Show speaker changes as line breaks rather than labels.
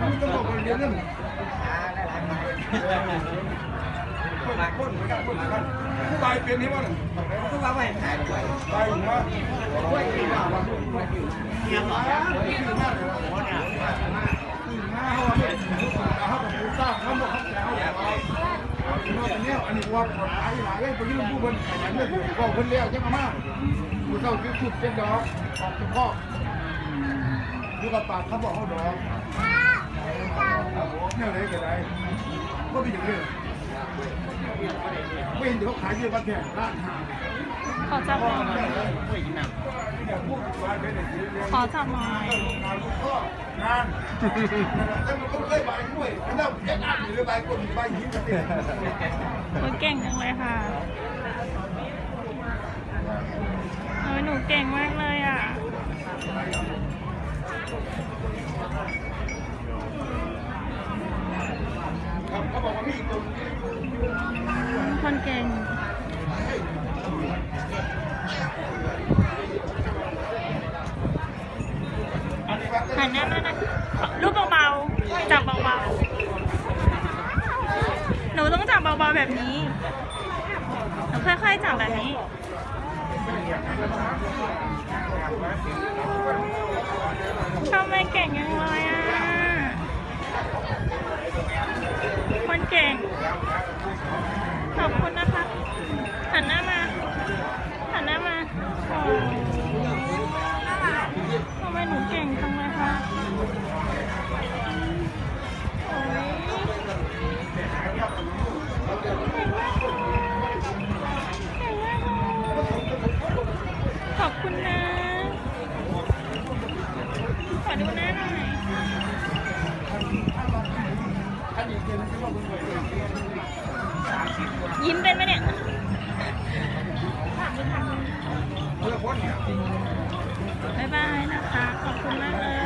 ต้องบอกคนเดียวนึงคนคนหมือนกันคนหมือนกันผู้ตายเป็นที่ว่า
ทุกวันไม่ขายด้วย
ตายอยู่ว่า
ด้วยดีมากว่าด้วยดีเงียบร้อยแล้ว
ตื่นมาเลยว่าตื่นมาเขาว่าเขาแบบผู้สร้างเขาบอกเขาแก่เขาอยากเอานอกจากนี้อันนี้ว่าปลอดภัยหลายเลยไปยืมผู้คนขยันเลยก็คนเลี้ยงยังมาผู้เฒ่าที่สุดเป็นดอกออกจากพ่ออยู่กับปากเขาบอกเขาดอก ก็เป็นอย่างนี้ไม่เห็นเขาขายเยอะกันแค่ร้านหา
ขอจับหน่อยขอจับหน่อย
งานแต่มันก็เคยไปด้วยแล้วเอ็กอาร์หรือไปคนไปหินกันเอง
โอ้ยเก่งจังเลยค่ะโอ้ยหนูเก่งมากเลยอะ
เขาบอกว่ามี คน
คนเก่ง
อันนี้ว่า
หันหน้ามานะรูปเบาๆ จับเบาๆ หนูต้องจับเบาๆแบบนี้ หนูค่อยๆ จับแบบนี้ อบคุณนะคะหันหน้ามาหันหน้ามาทำไมหนูเก่งจังเลยคะขอบคุณนะ ขอดูหน้าหน่อยขันยิ้มเป็นไหมเนี่ย
เพื่อพ้นเนี่ย
บ๊ายบายนะคะ ขอบคุณมากเลย